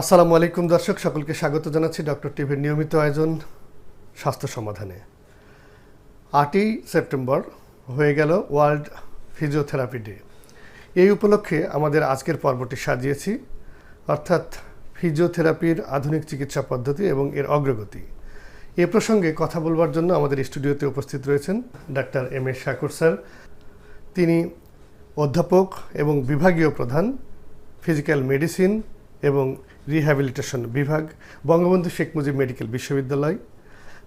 আসসালামু আলাইকুম দর্শক, সকলকে স্বাগত জানাচ্ছি ডক্টর টিভির নিয়মিত আয়োজন স্বাস্থ্য সমাধানে। আটই সেপ্টেম্বর হয়ে গেল ওয়ার্ল্ড ফিজিওথেরাপি ডে। এই উপলক্ষে আমাদের আজকের পর্বটি সাজিয়েছি, অর্থাৎ ফিজিওথেরাপির আধুনিক চিকিৎসা পদ্ধতি এবং এর অগ্রগতি। এ প্রসঙ্গে কথা বলবার জন্য আমাদের স্টুডিওতে উপস্থিত রয়েছেন doctor M A Shakur sir. তিনি অধ্যাপক এবং বিভাগীয় প্রধান, ফিজিক্যাল মেডিসিন এবং রিহ্যাবিলিটেশন বিভাগ বঙ্গবন্ধু শেখ মুজিব মেডিকেল বিশ্ববিদ্যালয়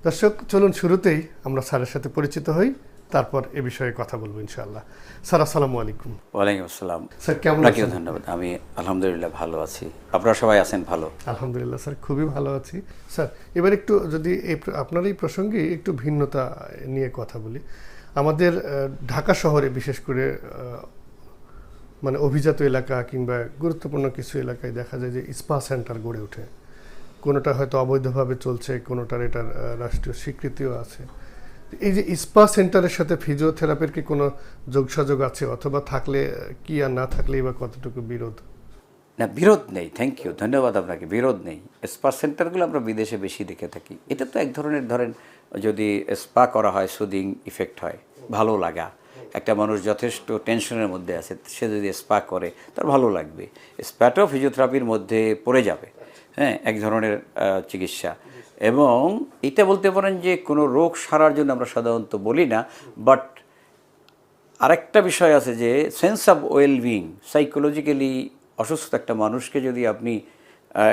দর্শক চলুন শুরুতেই আমরা স্যারের সাথে পরিচিত হই তারপর এ বিষয়ে কথা বলব ইনশাআল্লাহ। স্যার আসসালামু আলাইকুম। ওয়ালাইকুম আসসালাম। স্যার কেমন আছেন? ধন্যবাদ। আমি আলহামদুলিল্লাহ ভালো আছি। আপনারা সবাই আছেন ভালো? আলহামদুলিল্লাহ স্যার খুবই ভালো আছি। স্যার এবার একটু যদি এই আপনার এই প্রসঙ্গে একটু ভিন্নতা নিয়ে কথা বলি। আমাদের ঢাকা শহরে বিশেষ করে মানে অভিজাত এলাকা কিংবা গুরুত্বপূর্ণ কিছু এলাকায় দেখা যায় যে স্পা সেন্টার গড়ে ওঠে। কোনোটা হয়তো অবৈধভাবে চলছে, কোনোটার এটার রাষ্ট্রীয় স্বীকৃতিও আছে। এই যে স্পা সেন্টারের সাথে ফিজিওথেরাপির কি কোনো যোগসাযোগ আছে? অথবা থাকলে, কি আর না থাকলেই বা কতটুকু বিরোধ? না, বিরোধ নেই থ্যাংক ইউ ধন্যবাদ আপনাকে, বিরোধ নেই। স্পা সেন্টারগুলো আমরা বিদেশে বেশি দেখে থাকি। এটা তো এক ধরনের, ধরেন যদি স্পা করা হয় সুদিং ইফেক্ট হয়, ভালো লাগা। একটা মানুষ যথেষ্ট টেনশনের মধ্যে আছে, সে যদি স্পা করে, তার ভালো লাগবে। স্পাটাও ফিজিওথেরাপির মধ্যে পড়ে যাবে হ্যাঁ এক ধরনের চিকিৎসা। এবং এটা বলতে পারেন যে কোনো রোগ সারার জন্য আমরা সাধারণত বলি না, বাট আরেকটা বিষয় আছে যে সেন্স অফ ওয়েলবিং, সাইকোলজিক্যালি অসুস্থ একটা মানুষকে যদি আপনি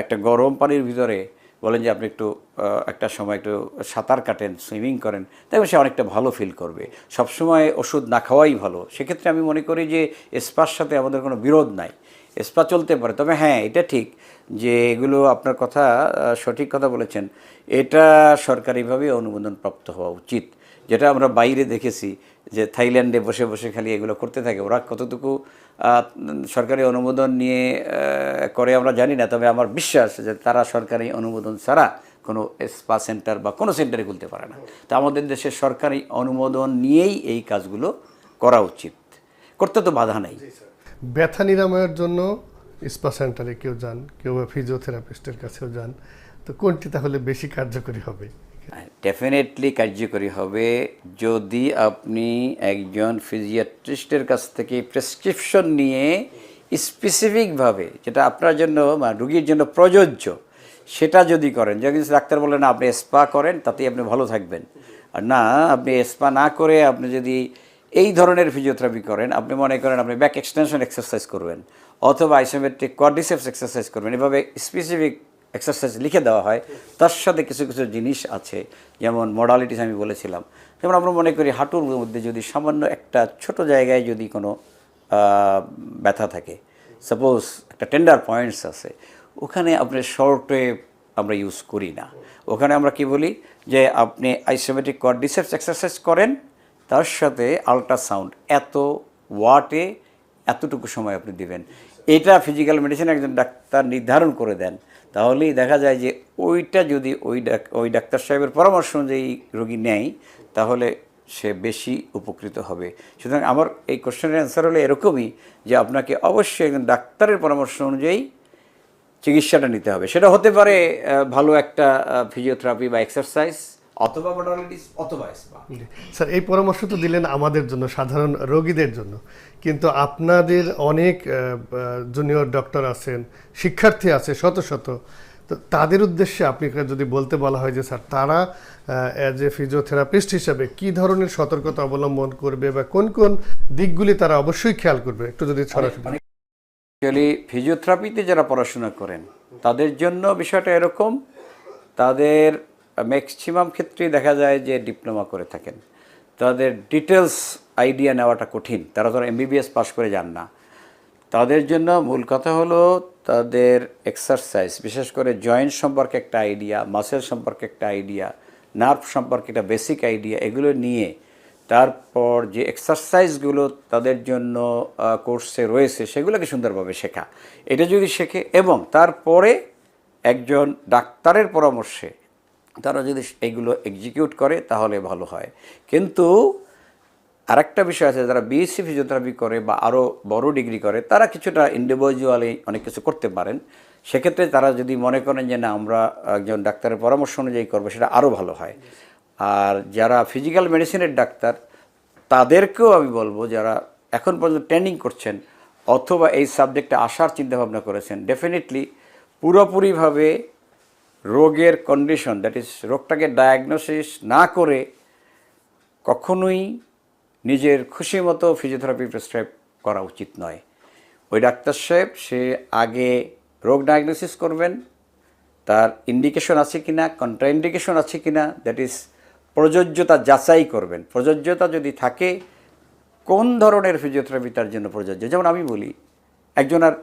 একটা গরম পানির ভিতরে বলেন যে আপনি একটু একটা সময় একটু সাঁতার কাটেন, সুইমিং করেন, দেখবেন সে অনেকটা ভালো ফিল করবে। সবসময় ওষুধ না খাওয়াই ভালো। সেক্ষেত্রে আমি মনে করি যে স্পার সাথে আমাদের কোনো বিরোধ নাই। স্পা চলতে পারে। তবে হ্যাঁ এটা ঠিক যে এগুলো আপনার কথা সঠিক কথা বলেছেন। এটা সরকারিভাবে অনুমোদন প্রাপ্ত হওয়া উচিত। যেটা আমরা বাইরে দেখেছি যে থাইল্যান্ডে বসে বসে খালি এগুলো করতে থাকে। ওরা কতটুকু সরকারি অনুমোদন নিয়ে করে আমরা জানি না, তবে আমার বিশ্বাস যে তারা সরকারি অনুমোদন ছাড়া কোনো স্পা সেন্টার বা কোনো সেন্টারে খুলতে পারে না। তা আমাদের দেশে সরকারি অনুমোদন নিয়েই এই কাজগুলো করা উচিত। করতে তো বাধা নেই। ব্যথা নিরাময়ের জন্য স্পা সেন্টারে কেউ যান, কেউ ফিজিওথেরাপিস্টের কাছেও যান। তো কোনটি তাহলে বেশি কার্যকরী হবে? ডেফিনেটলি কার্যকরী হবে যদি আপনি একজন ফিজিয়াট্রিস্টের কাছ থেকে প্রেসক্রিপশন নিয়ে স্পেসিফিকভাবে যেটা আপনার জন্য রুগীর জন্য প্রযোজ্য, সেটা যদি করেন, যখন ডাক্তার বলেন আপনি স্পা করেন, তাতেই আপনি ভালো থাকবেন। আর না, আপনি স্পা না করে আপনি যদি এই ধরনের ফিজিওথেরাপি করেন, আপনি মনে করেন আপনি ব্যাক এক্সটেনশন এক্সারসাইজ করবেন, অথবা আইসোমেট্রিক কোয়াড্রিসেপস এক্সারসাইজ করবেন, এভাবে স্পেসিফিক এক্সারসাইজ লিখে দেওয়া হয়, তার সাথে কিছু কিছু জিনিস আছে, যেমন মডালিটিস আমি বলেছিলাম। যেমন আমরা মনে করি হাঁটুর মধ্যে যদি সামান্য একটা ছোট জায়গায় যদি কোনো ব্যথা থাকে সাপোজ একটা টেন্ডার পয়েন্টস আছে, ওখানে আপনি শর্ট আমরা ইউজ করি না। ওখানে আমরা কি বলি? যে আপনি আইসোমেট্রিক কোয়াড্রিসেপস এক্সারসাইজ করেন, তার সাথে আল্ট্রাসাউন্ড এত ওয়াটে এতটুকু সময় আপনি দিবেন। এটা ফিজিক্যাল মেডিসিন একজন ডাক্তার নির্ধারণ করে দেন। তাহলেই দেখা যায় যে ওইটা যদি ওই ওই ডাক্তার সাহেবের পরামর্শ অনুযায়ী রোগী নেয়, তাহলে সে বেশি উপকৃত হবে। সুতরাং আমার এই কোশ্চেনের অ্যান্সার হলো এরকমই যে আপনাকে অবশ্যই একজন ডাক্তারের পরামর্শ অনুযায়ী চিকিৎসাটা নিতে হবে। সেটা হতে পারে ভালো একটা ফিজিওথেরাপি বা এক্সারসাইজ অথবা মডালিটিস অথবা স্পা স্যার এই পরামর্শ তো দিলেন আমাদের জন্য সাধারণ রোগীদের জন্য। কিন্তু আপনাদের অনেক জুনিয়র ডক্টর আছেন শিক্ষার্থী আছে শত শত। তো তাদের উদ্দেশ্যে আপনি যদি বলতে বলা হয় যে স্যার তারা অ্যাজ এ ফিজিওথেরাপিস্ট হিসাবে কি ধরনের সতর্কতা অবলম্বন করবে বা কোন কোন দিকগুলি তারা অবশ্যই খেয়াল করবে? একটু যদি সরাসরি। ফিজিওথেরাপিতে যারা পড়াশোনা করেন তাদের জন্য বিষয়টা এরকম তাদের ম্যাক্সিমাম ক্ষেত্রেই দেখা যায় যে ডিপ্লোমা করে থাকেন। তাদের ডিটেলস আইডিয়া নেওয়াটা কঠিন। তারা ধরো এমবিবিএস পাশ করে যান না। তাদের জন্য মূল কথা হলো তাদের এক্সারসাইজ বিশেষ করে জয়েন্ট সম্পর্কে একটা আইডিয়া মাসেল সম্পর্কে একটা আইডিয়া নার্ভ সম্পর্কে একটা বেসিক আইডিয়া এগুলো নিয়ে তারপর যে এক্সারসাইজগুলো তাদের জন্য কোর্সে রয়েছে, সেগুলোকে সুন্দরভাবে শেখা। এটা যদি শেখে এবং তারপরে একজন ডাক্তারের পরামর্শে তারা যদি এগুলো এক্সিকিউট করে, তাহলে ভালো হয়। কিন্তু আরেকটা বিষয় আছে, যারা বিএসসি ফিজিওথেরাপি করে বা আরও বড় ডিগ্রি করে, তারা কিছুটা ইন্ডিভিজুয়ালি অনেক কিছু করতে পারেন। সেক্ষেত্রে তারা যদি মনে করেন যে, না, আমরা একজন ডাক্তারের পরামর্শ অনুযায়ী করব সেটা আরও ভালো হয়। আর যারা ফিজিক্যাল মেডিসিনের ডাক্তার, তাদেরকেও আমি বলব, যারা এখন পর্যন্ত ট্রেনিং করছেন, অথবা এই সাবজেক্টে আসার চিন্তাভাবনা করেছেন ডেফিনেটলি পুরোপুরিভাবে রোগের কন্ডিশন দ্যাট ইজ রোগটাকে ডায়াগনোসিস না করে কখনোই নিজের খুশি মতো ফিজিওথেরাপি প্রেসক্রাইব করা উচিত নয়। ওই ডাক্তার সাহেব, সে আগে রোগ ডায়াগনোসিস করবেন, তার ইন্ডিকেশন আছে কিনা কন্ট্রাইন্ডিকেশন আছে কি না দ্যাট ইজ প্রযোজ্যতা যাচাই করবেন। প্রযোজ্যতা যদি থাকে, কোন ধরনের ফিজিওথেরাপি তার জন্য প্রযোজ্য? যেমন আমি বলি একজনের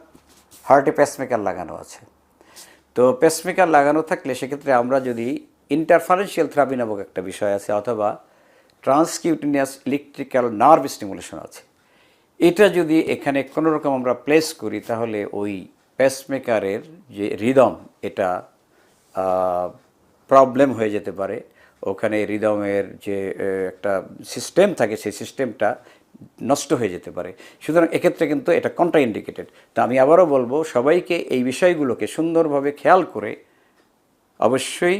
হার্টে পেসমেকার লাগানো আছে। তো পেসমেকার লাগানো থাকলে সেক্ষেত্রে আমরা যদি ইন্টারফারেন্সিয়াল থেরাপি নামক একটা বিষয় আছে অথবা ট্রান্সকিউটিনিয়াস ইলেকট্রিক্যাল নার্ভ স্টিমুলেশন আছে। এটা যদি এখানে কোনো রকম আমরা প্লেস করি, তাহলে ওই পেসমেকারের যে রিদম এটা প্রবলেম হয়ে যেতে পারে। ওখানে রিদমের যে একটা সিস্টেম থাকে, সেই সিস্টেমটা নষ্ট হয়ে যেতে পারে। সুতরাং এক্ষেত্রে কিন্তু এটা কন্ট্রা ইন্ডিকেটেড তা আমি আবারও বলব, সবাইকে এই বিষয়গুলোকে সুন্দরভাবে খেয়াল করে অবশ্যই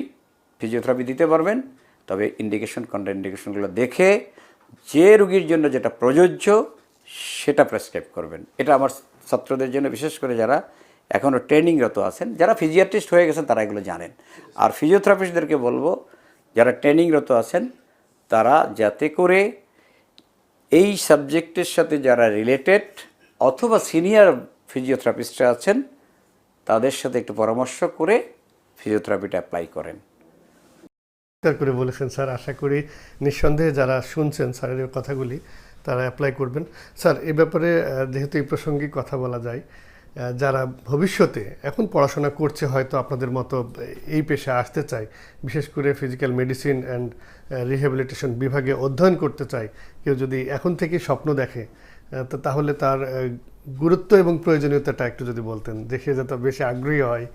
ফিজিওথেরাপি দিতে পারবেন। তবে ইন্ডিকেশন কন্ট্রা ইন্ডিকেশনগুলো দেখে যে রুগীর জন্য যেটা প্রযোজ্য, সেটা প্রেসক্রাইব করবেন। এটা আমার ছাত্রদের জন্য, বিশেষ করে যারা এখনও ট্রেনিংরত আছেন, যারা ফিজিয়াট্রিস্ট হয়ে গেছেন, তারা এগুলো জানেন। আর ফিজিওথেরাপিস্টদেরকে বলব, যারা ট্রেনিংরত আছেন, তারা যাতে করে এই সাবজেক্টের সাথে যারা রিলেটেড অথবা সিনিয়র ফিজিওথেরাপিস্টরা আছেন, তাদের সাথে একটু পরামর্শ করে ফিজিওথেরাপিটা অ্যাপ্লাই করেন। করে বলেছেন স্যার, আশা করি নিঃসন্দেহে যারা শুনছেন স্যারের কথাগুলি, তারা অ্যাপ্লাই করবেন। স্যার, এ ব্যাপারে যেহেতু এই প্রসঙ্গে কথা বলা যায় যারা ভবিষ্যতে এখন পড়াশোনা করছে, হয়তো আপনাদের মতো এই পেশায় আসতে চায়, বিশেষ করে ফিজিক্যাল মেডিসিন অ্যান্ড রিহ্যাবিলিটেশন বিভাগে অধ্যয়ন করতে চায়, কেউ যদি এখন থেকে স্বপ্ন দেখে তো তাহলে তার গুরুত্ব এবং প্রয়োজনীয়তাটা একটু যদি বলতেন দেখে যাতে বেশি আগ্রহী হয়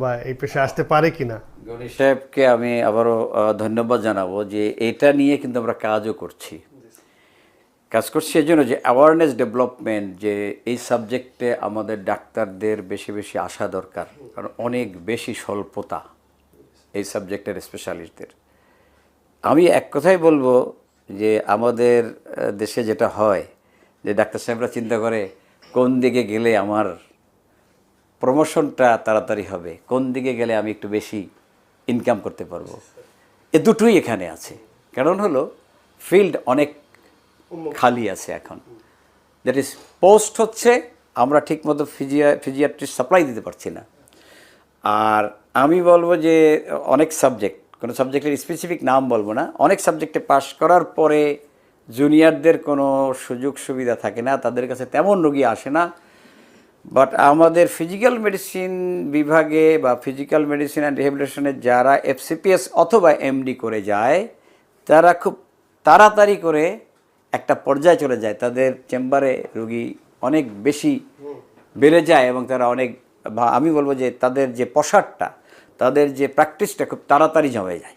বা এই পেশায় আসতে পারে কিনা। গণি সাহেবকে আমি আবারও ধন্যবাদ জানাব যে এটা নিয়ে কিন্তু আমরা কাজও করছি। কাজ করছি এই জন্য যে অ্যাওয়ারনেস ডেভেলপমেন্ট যে এই সাবজেক্টে আমাদের ডাক্তারদের বেশি বেশি আসা দরকার, কারণ অনেক বেশি স্বল্পতা এই সাবজেক্টের স্পেশালিস্টদের আমি এক কথাই বলব যে আমাদের দেশে যেটা হয়, যে ডাক্তার সাহেবরা চিন্তা করে কোন দিকে গেলে আমার প্রমোশনটা তাড়াতাড়ি হবে, কোন দিকে গেলে আমি একটু বেশি ইনকাম করতে পারব। এ দুটোই এখানে আছে। কারণ হলো ফিল্ড অনেক খালি আছে এখন। দ্যাট ইজ পোস্ট হচ্ছে, আমরা ঠিকমতো ফিজিয়া ফিজিয়াট্রিস্ট সাপ্লাই দিতে পারছি না। আর আমি বলব যে, অনেক সাবজেক্ট কোনো সাবজেক্টের স্পেসিফিক নাম বলব না। অনেক সাবজেক্টে পাশ করার পরে জুনিয়রদের কোনো সুযোগ সুবিধা থাকে না তাদের কাছে তেমন রোগী আসে না। বাট আমাদের ফিজিক্যাল মেডিসিন বিভাগে বা ফিজিক্যাল মেডিসিন অ্যান্ড রিহেবিলিটেশনে যারা এফসিপিএস অথবা এমডি করে যায় তারা খুব তাড়াতাড়ি করে একটা পর্যায়ে চলে যায়। তাদের চেম্বারে রুগী অনেক বেশি বেড়ে যায় এবং তারা অনেক আমি বলব যে তাদের যে পশারটা তাদের যে প্র্যাকটিসটা খুব তাড়াতাড়ি জমে যায়।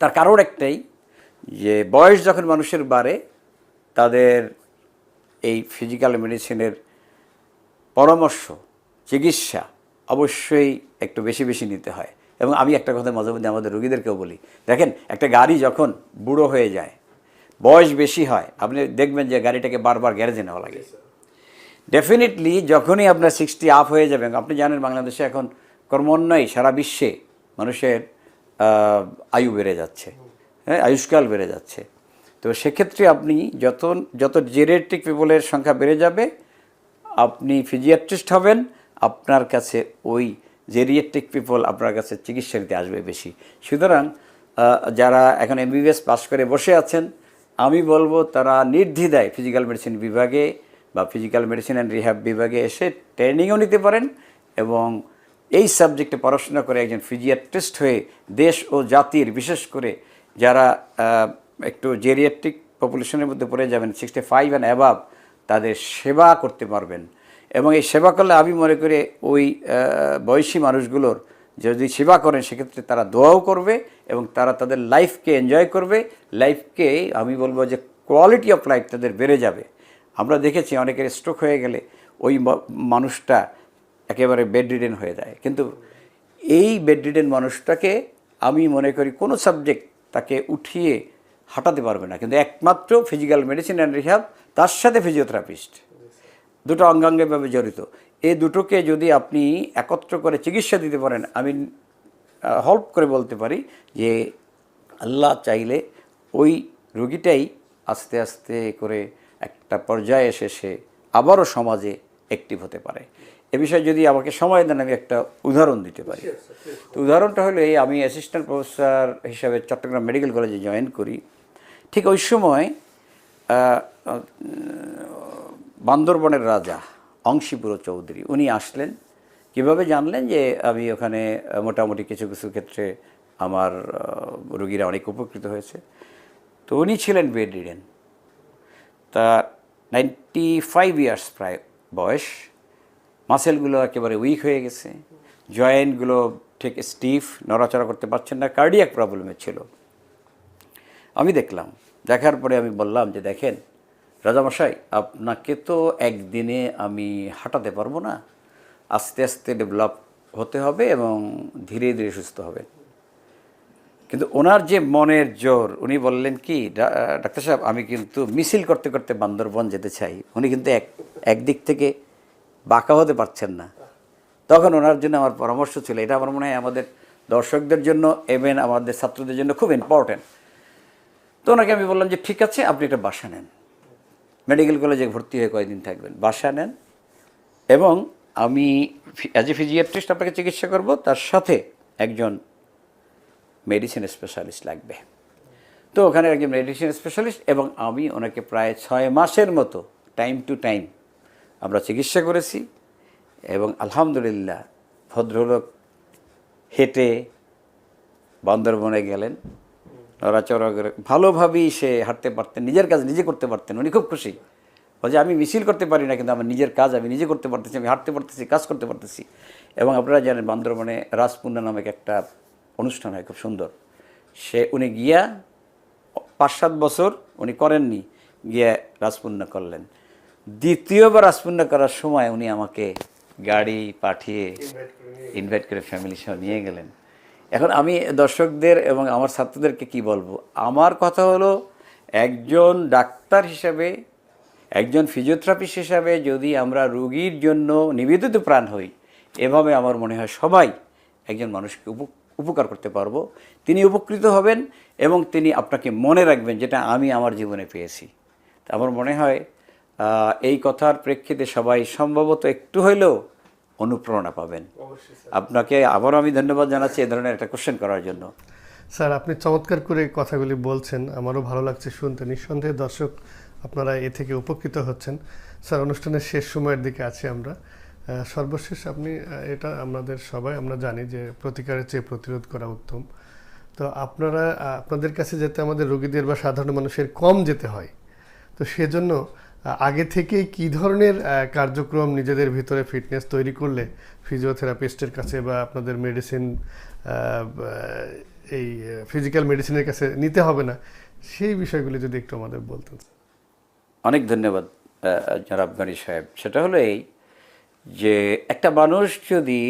তার কারণ একটাই যে বয়স যখন মানুষের বাড়ে তাদের এই ফিজিক্যাল মেডিসিনের পরামর্শ চিকিৎসা অবশ্যই একটু বেশি বেশি নিতে হয়। এবং আমি একটা কথা মাঝে মধ্যে আমাদের রুগীদেরকেও বলি দেখেন একটা গাড়ি যখন বুড়ো হয়ে যায় বয়স বেশি হয় আপনি দেখবেন যে গাড়িটাকে বারবার গ্যারেজে নেওয়া লাগে। ডেফিনেটলি যখনই আপনার সিক্সটি আপ হয়ে যাবেন আপনি জানেন বাংলাদেশে এখন কর্মন্বয় সারা বিশ্বে মানুষের আয়ু বেড়ে যাচ্ছে। হ্যাঁ আয়ুষ্কাল বেড়ে যাচ্ছে। তো সেক্ষেত্রে আপনি যত যত জেরিয়াট্রিক পিপলের সংখ্যা বেড়ে যাবে, আপনি ফিজিয়াট্রিস্ট হবেন, আপনার কাছে ওই জেরিয়াট্রিক পিপল আপনার কাছে চিকিৎসা নিতে আসবে বেশি। সুতরাং যারা এখন এমবিবিএস পাস করে বসে আছেন, আমি বলব তারা নির্দ্বিধায় ফিজিক্যাল মেডিসিন বিভাগে বা ফিজিক্যাল মেডিসিন অ্যান্ড রিহ্যাব বিভাগে এসে ট্রেনিংও নিতে পারেন এবং এই সাবজেক্টে পড়াশোনা করে একজন ফিজিয়াট্রিস্ট হয়ে দেশ ও জাতির, বিশেষ করে যারা একটু জেরিয়াট্রিক পপুলেশনের মধ্যে পড়ে যাবেন সিক্সটি ফাইভ অ্যান্ড অ্যাবাভ তাদের সেবা করতে পারবেন। এবং এই সেবা করলে আমি মনে করি ওই বয়সী মানুষগুলোর যদি সেবা করেন, সেক্ষেত্রে তারা দোয়াও করবে এবং তারা তাদের লাইফকে এনজয় করবে। লাইফকে আমি বলব যে কোয়ালিটি অফ লাইফ তাদের বেড়ে যাবে। আমরা দেখেছি অনেকের স্ট্রোক হয়ে গেলে ওই মানুষটা একেবারে বেড রিডেন হয়ে যায়। কিন্তু এই বেড রিডেন মানুষটাকে আমি মনে করি কোনো সাবজেক্ট তাকে উঠিয়ে হাঁটাতে পারবে না। কিন্তু একমাত্র ফিজিক্যাল মেডিসিন অ্যান্ড রিহাব তার সাথে ফিজিওথেরাপিস্ট দুটো অঙ্গাঙ্গিভাবে জড়িত। এই দুটোকে যদি আপনি একত্র করে চিকিৎসা দিতে পারেন, আমি হেল্প করে বলতে পারি যে আল্লাহ চাইলে ওই রুগীটাই আস্তে আস্তে করে একটা পর্যায়ে এসে সে আবারও সমাজে অ্যাক্টিভ হতে পারে। এ বিষয়ে যদি আমাকে সময় দেন আমি একটা উদাহরণ দিতে পারি। তো উদাহরণটা হলো এই আমি অ্যাসিস্ট্যান্ট প্রফেসর হিসাবে চট্টগ্রাম মেডিকেল কলেজে জয়েন করি। ঠিক ওই সময় বান্দরবনের রাজা অংশীপুর চৌধুরী উনি আসলেন। কীভাবে জানলেন যে আমি ওখানে মোটামুটি কিছু কিছু ক্ষেত্রে আমার রোগীরা অনেক উপকৃত হয়েছে। তো উনি ছিলেন বেড রিডেন তা নাইনটি ফাইভ ইয়ার্স প্রায় বয়স। মাসেলগুলো একেবারে উইক হয়ে গেছে, জয়েন্টগুলো ঠিক স্টিফ, নড়াচড়া করতে পারছেন না, কার্ডিয়াক প্রবলেমের ছিল। আমি দেখলাম, দেখার পরে আমি বললাম যে, দেখেন, রাজামশাই, আপনাকে তো একদিনে আমি হাঁটাতে পারব না। আস্তে আস্তে ডেভেলপ হতে হবে এবং ধীরে ধীরে সুস্থ হবে। কিন্তু ওনার যে মনের জোর, উনি বললেন কি, "ডা- ডাক্তার সাহেব, আমি কিন্তু মিছিল করতে করতে বান্দরবন যেতে চাই। উনি কিন্তু এক, একদিক থেকে বাঁকা হতে পারছেন না। তখন ওনার জন্য আমার পরামর্শ ছিল, এটা আমার মনে হয় আমাদের দর্শকদের জন্য এবং আমাদের ছাত্রদের জন্য খুব ইম্পর্ট্যান্ট তো ওনাকে আমি বললাম যে, ঠিক আছে, আপনি একটা বাসা নেন। মেডিকেল কলেজে ভর্তি হয়ে কয়েকদিন থাকবেন। বাসা নেন এবং আমি অ্যাজ এ ফিজিয়াট্রিস্ট আপনাকে চিকিৎসা করব, তার সাথে একজন মেডিসিন স্পেশালিস্ট লাগবে। তো ওখানে একজন মেডিসিন স্পেশালিস্ট এবং আমি ওনাকে প্রায় ছয় মাসের মতো টাইম টু টাইম আমরা চিকিৎসা করেছি এবং আলহামদুলিল্লাহ ভদ্রলোক হেঁটে বান্দরবনে গেলেন। নড়াচড়া ভালোভাবেই সে হাঁটতে পারতেন, নিজের কাজ নিজে করতে পারতেন। উনি খুব খুশি। বলছে আমি মিছিল করতে পারি না, কিন্তু আমার নিজের কাজ আমি নিজে করতে পারতেছি, আমি হাঁটতে পারতেছি, কাজ করতে পারতেছি। এবং আপনারা জানেন বান্দরবনে রাজপুন্না নামক একটা অনুষ্ঠান হয়, খুব সুন্দর। সে উনি গিয়া পাঁচ সাত বছর উনি করেননি, গিয়ে রাজপুণ্য করলেন। দ্বিতীয়বার রাজপুণ্য করার সময় উনি আমাকে গাড়ি পাঠিয়ে ইনভাইট করে ফ্যামিলি সহ নিয়ে গেলেন। এখন আমি দর্শকদের এবং আমার ছাত্রদেরকে কি বলব? আমার কথা হলো একজন ডাক্তার হিসাবে একজন ফিজিওথেরাপিস্ট হিসাবে যদি আমরা রুগীর জন্য নিবেদিত প্রাণ হই এভাবে আমার মনে হয় সবাই একজন মানুষকে উপ- উপকার করতে পারব। তিনি উপকৃত হবেন এবং তিনি আপনাকে মনে রাখবেন যেটা আমি আমার জীবনে পেয়েছি। তা আমার মনে হয় এই কথার প্রেক্ষিতে সবাই সম্ভবত একটু হইলেও অনুপ্রেরণা পাবেন। আপনাকে আবারও আমি ধন্যবাদ জানাচ্ছি এ ধরনের একটা কোশ্চেন করার জন্য। স্যার আপনি চমৎকার করে কথাগুলি বলছেন আমারও ভালো লাগছে শুনতে। নিঃসন্দেহে দর্শক আপনারা এ থেকে উপকৃত হচ্ছেন। স্যার অনুষ্ঠানের শেষ সময়ের দিকে আছি আমরা। সর্বশেষ আপনি এটা আমাদের সবাই আমরা জানি যে প্রতিকারের চেয়ে প্রতিরোধ করা উত্তম। তো আপনারা আপনাদের কাছে যেতে আমাদের রোগীদের বা সাধারণ মানুষের কম যেতে হয় তো সেজন্য আগে থেকেই কি ধরনের কার্যক্রম নিজেদের ভিতরে ফিটনেস তৈরি করলে ফিজিওথেরাপিস্টের কাছে বা আপনাদের মেডিসিন এই ফিজিক্যাল মেডিসিনের কাছে নিতে হবে না? সেই বিষয়গুলি যদি একটু আমাদের বলতেন। অনেক ধন্যবাদ জনাব গণি সাহেব। সেটা হলো এই যে একটা মানুষ যদি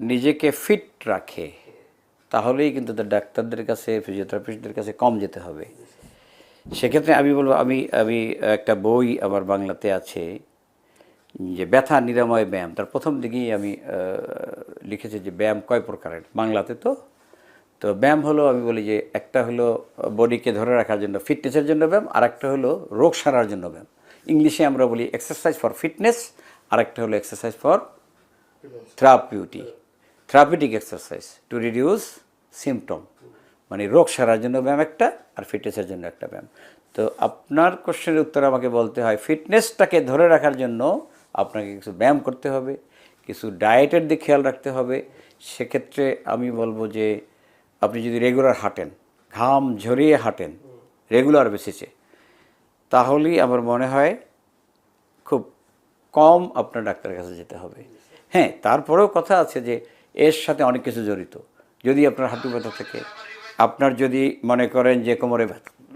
নিজেকে ফিট রাখে, তাহলেই কিন্তু তার ডাক্তারদের কাছে ফিজিওথেরাপিস্টদের কাছে কম যেতে হবে। সেক্ষেত্রে আমি বলব, আমি আমি, একটা বই আমার বাংলাতে আছে, যে ব্যথা নিরাময় ব্যায়াম। তার প্রথম দিকেই আমি লিখেছি যে ব্যায়াম কয় প্রকারের? বাংলাতে তো। তো ব্যায়াম হলো, আমি বলি যে একটা হলো বডিকে ধরে রাখার জন্য ফিটনেসের জন্য ব্যায়াম আর একটা হলো রোগ সারার জন্য ব্যায়াম। ইংলিশে আমরা বলি এক্সারসাইজ ফর ফিটনেস আর একটা হলো exercise for therapeuti therapeutic exercise to reduce symptom মানে রোগ সারার জন্য ব্যায়াম একটা আর ফিটনেসের জন্য একটা ব্যায়াম। তো আপনার কোশ্চেনের উত্তর আমাকে বলতে হয় ফিটনেসটাকে ধরে রাখার জন্য আপনাকে কিছু ব্যায়াম করতে হবে, কিছু ডায়েটের দিকে খেয়াল রাখতে হবে। সেক্ষেত্রে আমি বলব যে, আপনি যদি রেগুলার হাঁটেন, ঘাম ঝরিয়ে হাঁটেন রেগুলার বেসিসে তাহলেই আমার মনে হয় খুব কম আপনার ডাক্তারের কাছে যেতে হবে। হ্যাঁ তারপরেও কথা আছে যে, এর সাথে অনেক কিছু জড়িত। যদি আপনার হাঁটু ব্যথা থাকে আপনার যদি মনে করেন যে কোমরে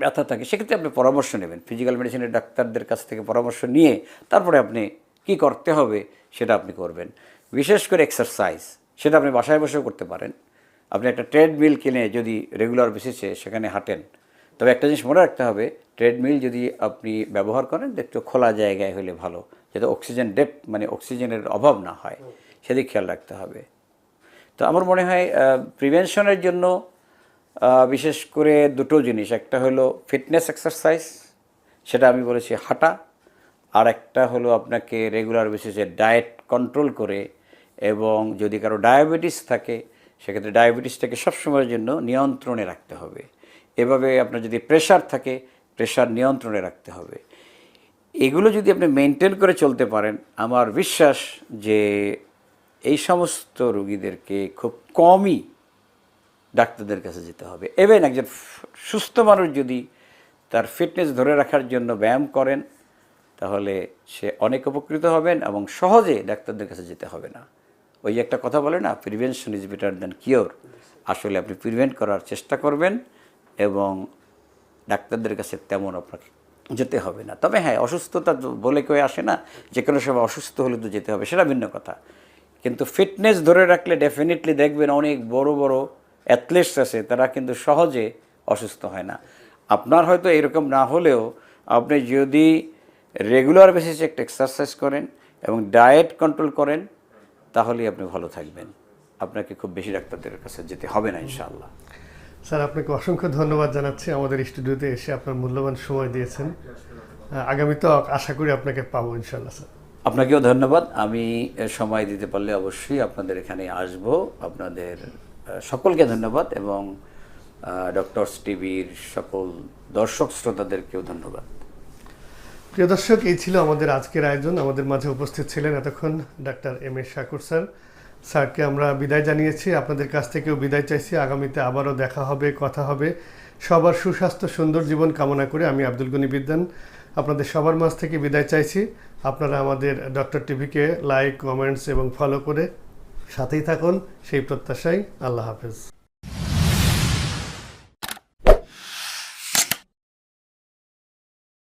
ব্যথা থাকে, সেক্ষেত্রে আপনি পরামর্শ নেবেন। ফিজিক্যাল মেডিসিনের ডাক্তারদের কাছ থেকে পরামর্শ নিয়ে তারপরে আপনি কি করতে হবে সেটা আপনি করবেন। বিশেষ করে এক্সারসাইজ সেটা আপনি বাসায় বসেও করতে পারেন। আপনি একটা ট্রেডমিল কিনে যদি রেগুলার বেসিসে সেখানে হাঁটেন, তবে একটা জিনিস মনে রাখতে হবে ট্রেডমিল যদি আপনি ব্যবহার করেন, একটু খোলা জায়গায় হলে ভালো, যাতে অক্সিজেন ডেপ মানে অক্সিজেনের অভাব না হয়, সেদিক খেয়াল রাখতে হবে। তো আমার মনে হয় প্রিভেনশনের জন্য বিশেষ করে দুটো জিনিস। একটা হলো ফিটনেস এক্সারসাইজ সেটা আমি বলেছি হাঁটা। আর একটা হলো আপনাকে রেগুলার বেসিসে ডায়েট কন্ট্রোল করে এবং যদি কারও ডায়াবেটিস থাকে, সেক্ষেত্রে ডায়াবেটিসটাকে সবসময়ের জন্য নিয়ন্ত্রণে রাখতে হবে। এভাবে আপনার যদি প্রেশার থাকে প্রেশার নিয়ন্ত্রণে রাখতে হবে। এগুলো যদি আপনি মেনটেন করে চলতে পারেন, আমার বিশ্বাস যে এই সমস্ত রুগীদেরকে খুব কমই ডাক্তারদের কাছে যেতে হবে। এবেন একজন সুস্থ মানুষ যদি তার ফিটনেস ধরে রাখার জন্য ব্যায়াম করেন, তাহলে সে অনেক উপকৃত হবেন এবং সহজে ডাক্তারদের কাছে যেতে হবে না। ওই একটা কথা বলে না prevention is better than cure আসলে আপনি প্রিভেন্ট করার চেষ্টা করবেন এবং ডাক্তারদের কাছে তেমন আপনাকে যেতে হবে না। তবে হ্যাঁ অসুস্থতা বলে কেউ আসে না যে কোনো সময় অসুস্থ হলে তো যেতে হবে, সেটা ভিন্ন কথা। কিন্তু ফিটনেস ধরে রাখলে ডেফিনেটলি দেখবেন অনেক বড় বড় অ্যাথলেটস আছে তারা কিন্তু সহজে অসুস্থ হয় না। আপনার হয়তো এরকম না হলেও আপনি যদি রেগুলার বেসিসে একটা এক্সারসাইজ করেন এবং ডায়েট কন্ট্রোল করেন তাহলেই আপনি ভালো থাকবেন। আপনাকে খুব বেশি ডাক্তারদের কাছে যেতে হবে না ইনশাআল্লাহ। স্যার আপনাকে অসংখ্য ধন্যবাদ জানাচ্ছি। আমাদের স্টুডিওতে এসে আপনার মূল্যবান সময় দিয়েছেন। আহ, আগামীতে আশা করি আপনাকে পাবো ইনশাল্লাহ স্যার। আপনাকেও ধন্যবাদ। আমি সময় দিতে পারলে অবশ্যই আপনাদের এখানে আসব। আপনাদের সকলকে ধন্যবাদ এবং ডক্টরস টিভির সকল দর্শক শ্রোতাদেরকেও ধন্যবাদ। প্রিয় দর্শক, এই ছিল আমাদের আজকের আয়োজন। আমাদের মাঝে উপস্থিত ছিলেন এতক্ষণ doctor M S Shakur sir. স্যারকে আমরা বিদায় জানিয়েছি। আপনাদের কাছ থেকেও বিদায় চাইছি। আগামীতে আবারও দেখা হবে, কথা হবে। সবার সুস্বাস্থ্য, সুন্দর জীবন কামনা করে আমি আব্দুল গনি বিদ্যান আপনাদের সবার মাঝ থেকে বিদায় চাইছি। আপনারা আমাদের ডক্টর টিভিকে লাইক, কমেন্টস এবং ফলো করে সাথেই থাকুন সেই প্রত্যাশাই আল্লাহ হাফেজ।